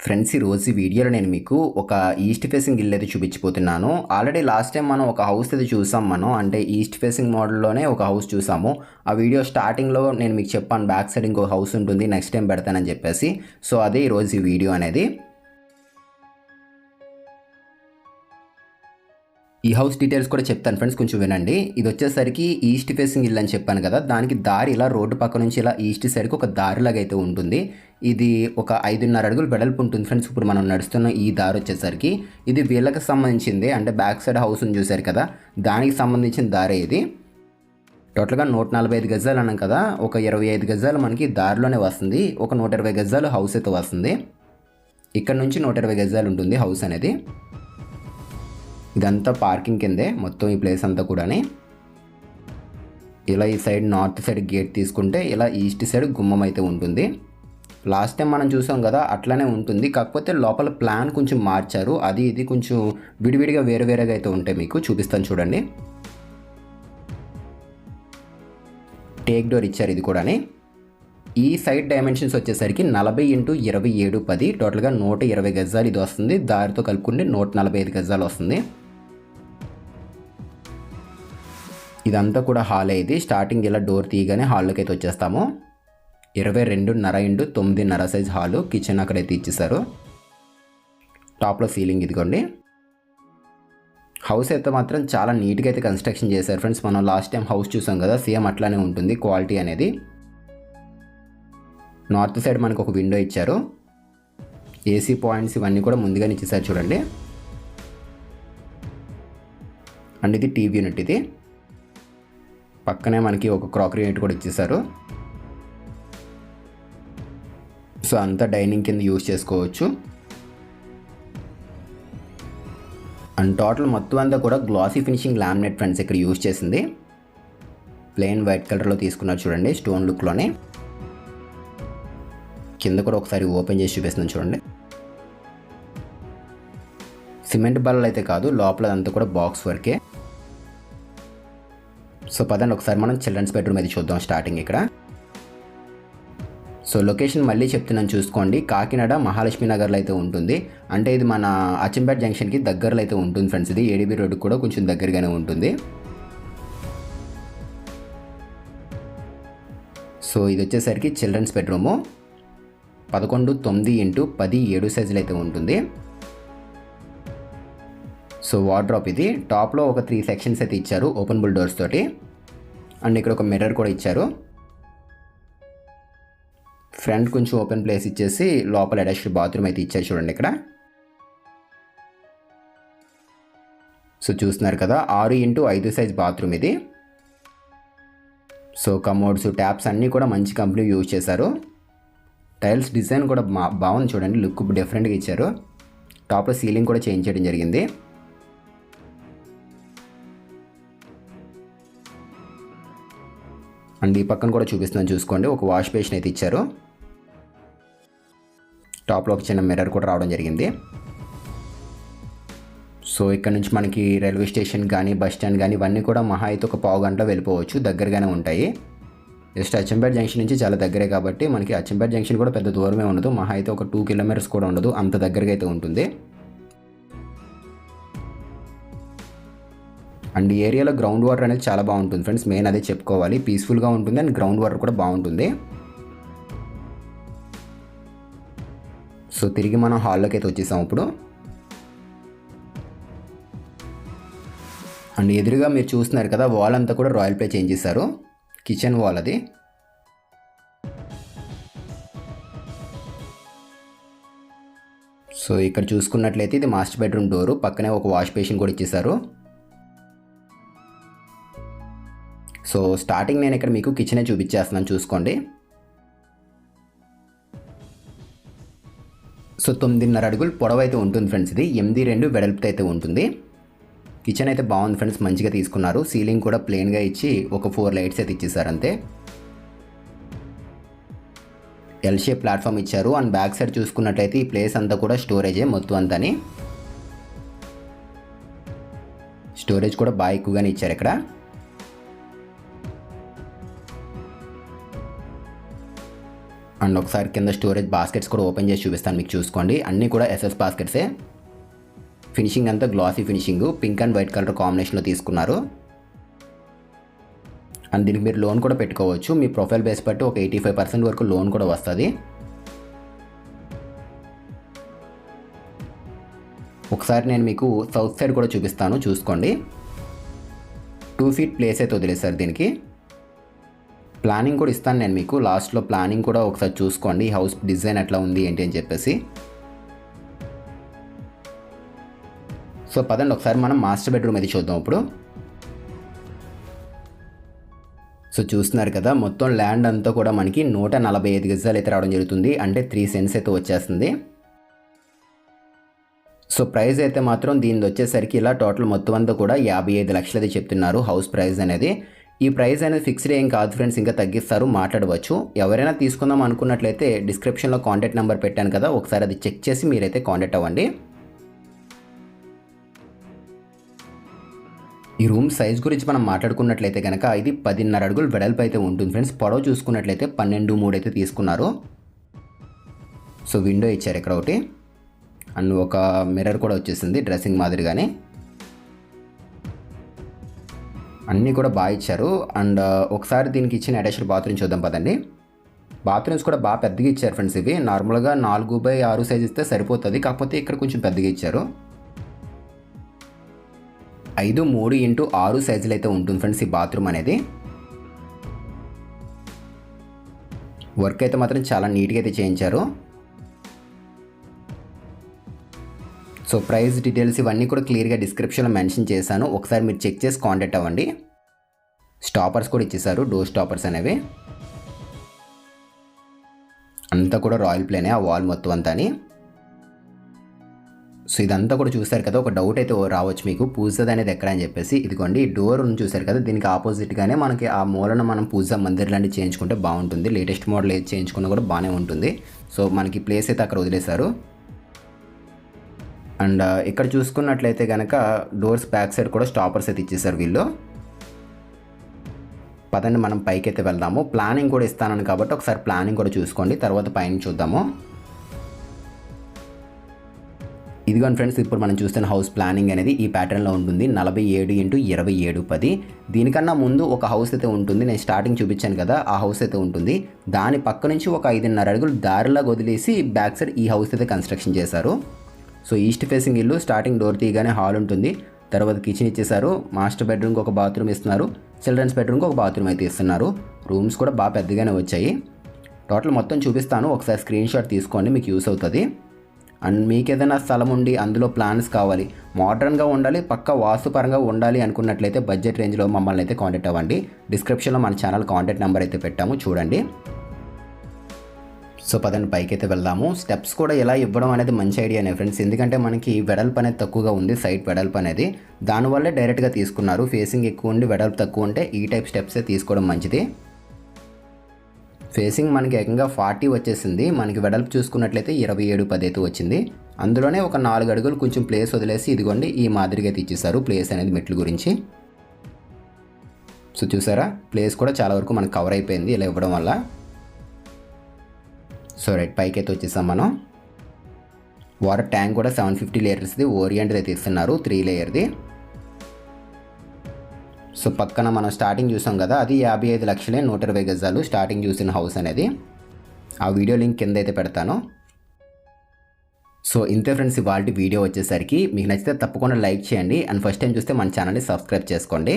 Friends ఈ రోజు వీడియోలో నేను మీకు ఒక ఈస్ట్ ఫేసింగ్ ఇల్లు అయితే చూపించిపోతున్నాను ఆల్రెడీ లాస్ట్ టైం మనం ఒక హౌస్ అయితే చూసాం మనం. అంటే ఈస్ట్ ఫేసింగ్ మోడల్లోనే ఒక హౌస్ చూసాము. ఆ వీడియో స్టార్టింగ్లో నేను మీకు చెప్పాను బ్యాక్ సైడ్ ఇంకో హౌస్ ఉంటుంది నెక్స్ట్ టైం పెడతానని చెప్పేసి. సో అదే ఈరోజు ఈ వీడియో అనేది. ఈ హౌస్ డీటెయిల్స్ కూడా చెప్తాను ఫ్రెండ్స్ కొంచెం వినండి. ఇది వచ్చేసరికి ఈస్ట్ ఫేసింగ్ ఇల్లు అని చెప్పాను కదా దానికి దారి ఇలా రోడ్డు పక్క నుంచి ఇలా ఈస్ట్ సైడ్కి ఒక దారిలాగా అయితే ఉంటుంది. ఇది ఒక ఐదున్నర అడుగులు వెడల్పు ఉంటుంది ఫ్రెండ్స్ ఇప్పుడు మనం నడుస్తున్న ఈ దారి వచ్చేసరికి. ఇది వీళ్ళకి సంబంధించింది అంటే బ్యాక్ సైడ్ హౌస్ని చూశారు కదా దానికి సంబంధించిన దారి ఇది. టోటల్గా నూట నలభై ఐదు గజాలు అన్నాం కదా ఒక ఇరవై ఐదు గజాలు మనకి దారిలోనే వస్తుంది. ఒక నూట ఇరవై గజాలు హౌస్ అయితే వస్తుంది. ఇక్కడ నుంచి నూట ఇరవై గజాలు ఉంటుంది హౌస్ అనేది. ఇదంతా పార్కింగ్ కిందే మొత్తం ఈ ప్లేస్ అంతా కూడాని. ఇలా ఈ సైడ్ నార్త్ సైడ్ గేట్ తీసుకుంటే ఇలా ఈస్ట్ సైడ్ గుమ్మం అయితే ఉంటుంది. లాస్ట్ టైం మనం చూసాం కదా అట్లానే ఉంటుంది. కాకపోతే లోపల ప్లాన్ కొంచెం మార్చారు. అది ఇది కొంచెం విడివిడిగా వేరే వేరేగా అయితే ఉంటాయి మీకు. చూపిస్తాను చూడండి. టేక్ డోర్ ఇచ్చారు ఇది కూడాని. ఈ సైడ్ డైమెన్షన్స్ వచ్చేసరికి నలభై ఇంటూ ఇరవై ఏడు పది. టోటల్గా నూట ఇరవై గజాలు ఇది వస్తుంది. దారితో కలుపుకుంటే నూట నలభై ఐదు గజాలు వస్తుంది. ఇదంతా కూడా హాల్ అయితే. స్టార్టింగ్ ఇలా డోర్ తీయగానే హాల్లోకి అయితే వచ్చేస్తాము. ఇరవై రెండున్నర ఇండు తొమ్మిదిన్నర సైజ్ హాలు కిచెన్ అక్కడైతే ఇచ్చేసారు టాప్లో సీలింగ్ ఇదిగోండి. హౌస్ అయితే మాత్రం చాలా నీట్గా అయితే కన్స్ట్రక్షన్ చేశారు ఫ్రెండ్స్. మనం లాస్ట్ టైం హౌస్ చూసాం కదా సేమ్ అట్లానే ఉంటుంది క్వాలిటీ అనేది. నార్త్ సైడ్ మనకు ఒక విండో ఇచ్చారు. ఏసీ పాయింట్స్ ఇవన్నీ కూడా ముందుగానే ఇచ్చేసారు చూడండి. అండ్ ఇది టీవీ యూనిట్ ఇది. పక్కనే మనకి ఒక క్రాకరీ యూనిట్ కూడా ఇచ్చేసారు సో అంతా డైనింగ్ కింద యూజ్ చేసుకోవచ్చు. అండ్ టోటల్ మొత్తం అంతా కూడా గ్లాసీ ఫినిషింగ్ లామినేట్ ఫ్రెండ్స్ ఇక్కడ యూజ్ చేసింది. ప్లెయిన్ వైట్ కలర్లో తీసుకున్నారు చూడండి స్టోన్ లుక్లోనే. కింద కూడా ఒకసారి ఓపెన్ చేసి చూపిస్తున్నాను చూడండి. సిమెంట్ బల్లలు అయితే కాదు లోపల అంతా కూడా బాక్స్ వర్కే. సో పదండి ఒకసారి మనం చిల్డ్రన్స్ బెడ్రూమ్ అది చూద్దాం స్టార్టింగ్ ఇక్కడ. సో లొకేషన్ మళ్ళీ చెప్తున్నాను చూసుకోండి. కాకినాడ మహాలక్ష్మి నగర్లో అయితే ఉంటుంది. అంటే ఇది మన అచ్చంపేట జంక్షన్కి దగ్గరలో అయితే ఉంటుంది ఫ్రెండ్స్ ఇది. ఏడీబీ రోడ్డు కూడా కొంచెం దగ్గరగానే ఉంటుంది. సో ఇది వచ్చేసరికి చిల్డ్రన్స్ బెడ్రూము. పదకొండు తొమ్మిది ఇంటూ పది ఏడు సైజులు అయితే ఉంటుంది. సో వార్డ్రాప్ ఇది. టాప్లో ఒక త్రీ సెక్షన్స్ అయితే ఇచ్చారు ఓపెన్ బుల్ డోర్స్ తోటి. అండ్ ఇక్కడ ఒక మిర్రర్ కూడా ఇచ్చారు. ఫ్రంట్ కొంచెం ఓపెన్ ప్లేస్ ఇచ్చేసి లోపల అటాచ్డ్ బాత్రూమ్ అయితే ఇచ్చారు చూడండి ఇక్కడ. సో చూస్తున్నారు కదా ఆరు ఇంటూ ఐదు సైజ్ బాత్రూమ్ ఇది. సో కమోడ్స్ ట్యాప్స్ అన్నీ కూడా మంచి కంపెనీ యూజ్ చేశారు. టైల్స్ డిజైన్ కూడా బాగుంది చూడండి లుక్ డిఫరెంట్గా ఇచ్చారు. టాప్లో సీలింగ్ కూడా చేంజ్ చేయడం జరిగింది. అండ్ ఈ పక్కన కూడా చూపిస్తున్నాను చూసుకోండి. ఒక వాష్ బేషన్ అయితే ఇచ్చారు. టాప్లో ఒక చిన్న మిర్రర్ కూడా రావడం జరిగింది. సో ఇక్కడ నుంచి మనకి రైల్వే స్టేషన్ కానీ బస్ స్టాండ్ కానీ ఇవన్నీ కూడా మహా అయితే ఒక పావు గంటలో వెళ్ళిపోవచ్చు. దగ్గరగానే ఉంటాయి. జస్ట్ అచ్చంపేట జంక్షన్ నుంచి చాలా దగ్గరే కాబట్టి మనకి అచ్చంపేట జంక్షన్ కూడా పెద్ద దూరమే ఉండదు. మహా అయితే ఒక టూ కిలోమీటర్స్ కూడా ఉండదు. అంత దగ్గరగా అయితే ఉంటుంది. అండ్ ఈ ఏరియాలో గ్రౌండ్ వాటర్ అనేది చాలా బాగుంటుంది ఫ్రెండ్స్. మెయిన్ అదే చెప్పుకోవాలి. పీస్ఫుల్గా ఉంటుంది అండ్ గ్రౌండ్ వాటర్ కూడా బాగుంటుంది. సో తిరిగి మనం హాల్లోకి అయితే వచ్చేసాం ఇప్పుడు. అండ్ ఎదురుగా మీరు చూస్తున్నారు కదా వాల్ అంతా కూడా రాయల్ ప్లే చేంజ్ చేశారు కిచెన్ వాల్ అది. సో ఇక్కడ చూసుకున్నట్లయితే ఇది మాస్టర్ బెడ్రూమ్ డోరు పక్కనే ఒక వాష్ బేసిన్ కూడా ఇచ్చేసారు సో స్టార్టింగ్ నేను ఇక్కడ మీకు కిచెనే చూపించేస్తున్నాను చూసుకోండి. సో తొమ్మిదిన్నర అడుగులు పొడవు అయితే ఉంటుంది ఫ్రెండ్స్ ఇది ఎనిమిది రెండు వెడల్పుతో అయితే ఉంటుంది. కిచెన్ అయితే బాగుంది ఫ్రెండ్స్ మంచిగా తీసుకున్నారు. సీలింగ్ కూడా ప్లెయిన్గా ఇచ్చి ఒక ఫోర్ లైట్స్ అయితే ఇచ్చేసారు అంతే. ఎల్ షేప్ ప్లాట్ఫామ్ ఇచ్చారు. అండ్ బ్యాక్ సైడ్ చూసుకున్నట్లయితే ఈ ప్లేస్ అంతా కూడా స్టోరేజే మొత్తం అంతని. స్టోరేజ్ కూడా బాగా ఎక్కువగానే ఇచ్చారు ఇక్కడ. అండ్ ఒకసారి కింద స్టోరేజ్ బాస్కెట్స్ కూడా ఓపెన్ చేసి చూపిస్తాను మీకు చూసుకోండి. అన్నీ కూడా ఎస్ఎస్ బాస్కెట్సే. ఫినిషింగ్ అంతా glossy finishing. Pink and white colour కాంబినేషన్లో తీసుకున్నారు. అండ్ దీనికి మీరు లోన్ కూడా పెట్టుకోవచ్చు. మీ ప్రొఫైల్ బేస్ బట్టి ఒక ఎయిటీ ఫైవ్ పర్సెంట్ వరకు లోన్ కూడా వస్తుంది. ఒకసారి నేను మీకు సౌత్ సైడ్ కూడా చూపిస్తాను చూసుకోండి. టూ ఫీట్ ప్లేస్ అయితే వదిలేదు సార్ దీనికి. ప్లానింగ్ కూడా ఇస్తాను నేను మీకు. లాస్ట్లో ప్లానింగ్ కూడా ఒకసారి చూసుకోండి. ఈ హౌస్ డిజైన్ ఎట్లా ఉంది ఏంటి అని చెప్పేసి. సో పదండి ఒకసారి మనం మాస్టర్ బెడ్రూమ్ అది చూద్దాం ఇప్పుడు. సో చూస్తున్నారు కదా మొత్తం ల్యాండ్ అంతా కూడా మనకి నూట నలభై ఐదు గజాలు అయితే రావడం జరుగుతుంది. అంటే త్రీ సెన్స్ అయితే వచ్చేస్తుంది. సో ప్రైస్ అయితే మాత్రం దీనిది వచ్చేసరికి ఇలా టోటల్ మొత్తం అంతా కూడా యాభై ఐదు లక్షలు అయితే చెప్తున్నారు హౌస్ ప్రైస్ అనేది. ఈ ప్రైస్ అనేది ఫిక్స్డ్ ఏం కాదు ఫ్రెండ్స్ ఇంకా తగ్గిస్తారు మాట్లాడవచ్చు. ఎవరైనా తీసుకుందాం అనుకున్నట్లయితే డిస్క్రిప్షన్లో కాంటాక్ట్ నెంబర్ పెట్టాను కదా ఒకసారి అది చెక్ చేసి మీరైతే కాంటాక్ట్ అవ్వండి. ఈ రూమ్ సైజ్ గురించి మనం మాట్లాడుకున్నట్లయితే కనుక ఇది పదిన్నర అడుగులు వెడల్పు అయితే ఉంటుంది ఫ్రెండ్స్. పొడవు చూసుకున్నట్లయితే పన్నెండు మూడు అయితే తీసుకున్నారు. సో విండో ఇచ్చారు ఇక్కడ ఒకటి. అండ్ ఒక మిర్రర్ కూడా వచ్చేసింది డ్రెస్సింగ్ మాదిరిగానే. అన్నీ కూడా బాగా ఇచ్చారు. అండ్ uh, ఒకసారి దీనికి ఇచ్చిన అటాచ్డ్ బాత్రూమ్ చూద్దాం పదండి. బాత్రూమ్స్ కూడా బాగా పెద్దగా ఇచ్చారు ఫ్రెండ్స్ ఇవి. నార్మల్గా నాలుగు బై ఆరు సైజ్ ఇస్తే సరిపోతుంది. కాకపోతే ఇక్కడ కొంచెం పెద్దగా ఇచ్చారు. ఐదు మూడు ఇంటూ ఆరు సైజులు అయితే ఉంటుంది ఫ్రెండ్స్ ఈ బాత్రూమ్ అనేది. వర్క్ అయితే మాత్రం చాలా నీట్గా అయితే చేయించారు. సో ప్రైస్ డీటెయిల్స్ ఇవన్నీ కూడా క్లియర్గా డిస్క్రిప్షన్లో మెన్షన్ చేశాను. ఒకసారి మీరు చెక్ చేసి కాంటాక్ట్ అవ్వండి. స్టాపర్స్ కూడా ఇచ్చేసారు డోర్ స్టాపర్స్ అనేవి. అంతా కూడా రాయల్ ప్లేనే ఆ వాల్ మొత్తం అంతా అని సో ఇదంతా కూడా చూసారు కదా ఒక డౌట్ అయితే రావచ్చు మీకు. పూజది అనేది ఎక్కడ అని చెప్పేసి ఇదిగోండి ఈ డోర్ చూసారు కదా దీనికి ఆపోజిట్గానే మనకి ఆ మూలన మనం పూజ మందిర్ లాంటివి చేయించుకుంటే బాగుంటుంది. లేటెస్ట్ మోడల్ ఏది చేయించుకున్నా కూడా బాగానే ఉంటుంది. సో మనకి ప్లేస్ అయితే అక్కడ వదిలేశారు. అండ్ ఇక్కడ చూసుకున్నట్లయితే కనుక డోర్స్ బ్యాక్ సైడ్ కూడా స్టాపర్స్ అయితే ఇచ్చేసారు వీళ్ళు. పదండి మనం పైకైతే వెళ్దాము. ప్లానింగ్ కూడా ఇస్తానని కాబట్టి ఒకసారి ప్లానింగ్ కూడా చూసుకోండి. తర్వాత పైన చూద్దాము. ఇదిగోండి ఫ్రెండ్స్ ఇప్పుడు మనం చూస్తున్న హౌస్ ప్లానింగ్ అనేది ఈ ప్యాటర్న్లో ఉంటుంది. నలభై ఏడు ఇంటూ ఇరవై ఏడు పది. దీనికన్నా ముందు ఒక హౌస్ అయితే ఉంటుంది. నేను స్టార్టింగ్ చూపించాను కదా ఆ హౌస్ అయితే ఉంటుంది. దాని పక్క నుంచి ఒక ఐదున్నర అడుగులు దారిలాగా వదిలేసి బ్యాక్ సైడ్ ఈ హౌస్ అయితే కన్స్ట్రక్షన్ చేశారు. సో ఈస్ట్ ఫేసింగ్ ఇల్లు స్టార్టింగ్ డోర్ తీయగానే హాల్ ఉంటుంది. తర్వాత కిచెన్ ఇచ్చేసారు మాస్టర్ బెడ్రూమ్కి ఒక బాత్రూమ్ ఇస్తున్నారు. చిల్డ్రన్స్ బెడ్రూమ్కి ఒక బాత్రూమ్ అయితే ఇస్తున్నారు. రూమ్స్ కూడా బాగా పెద్దగానే వచ్చాయి. టోటల్ మొత్తం చూపిస్తాను. ఒకసారి స్క్రీన్ షాట్ తీసుకోండి మీకు యూస్ అవుతుంది. అండ్ మీకు ఏదైనా స్థలం ఉండి అందులో ప్లాన్స్ కావాలి. మోడర్న్గా ఉండాలి పక్క వాస్తుపరంగా ఉండాలి అనుకున్నట్లయితే బడ్జెట్ రేంజ్లో మమ్మల్ని అయితే కాంటాక్ట్ అవ్వండి. డిస్క్రిప్షన్లో మన ఛానల్ కాంటాక్ట్ నెంబర్ అయితే పెట్టాము చూడండి. సో పదండి పైకి అయితే వెళ్దాము. స్టెప్స్ కూడా ఎలా ఇవ్వడం అనేది మంచి ఐడియానే ఫ్రెండ్స్. ఎందుకంటే మనకి వెడల్పు అనేది తక్కువగా ఉంది సైడ్ వెడల్పు అనేది. దానివల్లే డైరెక్ట్గా తీసుకున్నారు. ఫేసింగ్ ఎక్కువ ఉండి వెడల్పు తక్కువ ఉంటే ఈ టైప్ స్టెప్సే తీసుకోవడం మంచిది. ఫేసింగ్ మనకి ఏకంగా ఫార్టీ వచ్చేసింది. మనకి వెడల్పు చూసుకున్నట్లయితే ఇరవై ఏడు పది అయితే వచ్చింది. అందులోనే ఒక నాలుగు అడుగులు కొంచెం ప్లేస్ వదిలేసి ఇదిగోండి ఈ మాదిరిగా అయితే ప్లేస్ అనేది మెట్ల గురించి. సో చూసారా ప్లేస్ కూడా చాలా వరకు మనకు కవర్ అయిపోయింది ఇలా ఇవ్వడం వల్ల. సో రైట్ పైకి అయితే వచ్చేసాం మనం. వాటర్ ట్యాంక్ కూడా సెవెన్ ఫిఫ్టీ లీటర్స్ది ఓరియంట్ అయితే ఇస్తున్నారు త్రీ లేయర్ది. సో పక్కన మనం స్టార్టింగ్ చూసాం కదా అది యాభై ఐదు లక్షలే నూట ఇరవై గజాలు స్టార్టింగ్ చూసిన హౌస్ అనేది. ఆ వీడియో లింక్ కింద అయితే పెడతాను. సో ఇంతే ఫ్రెండ్స్ ఇవాళ వీడియో వచ్చేసరికి మీకు నచ్చితే తప్పకుండా లైక్ చేయండి. అండ్ ఫస్ట్ టైం చూస్తే మన ఛానల్ని సబ్స్క్రైబ్ చేసుకోండి.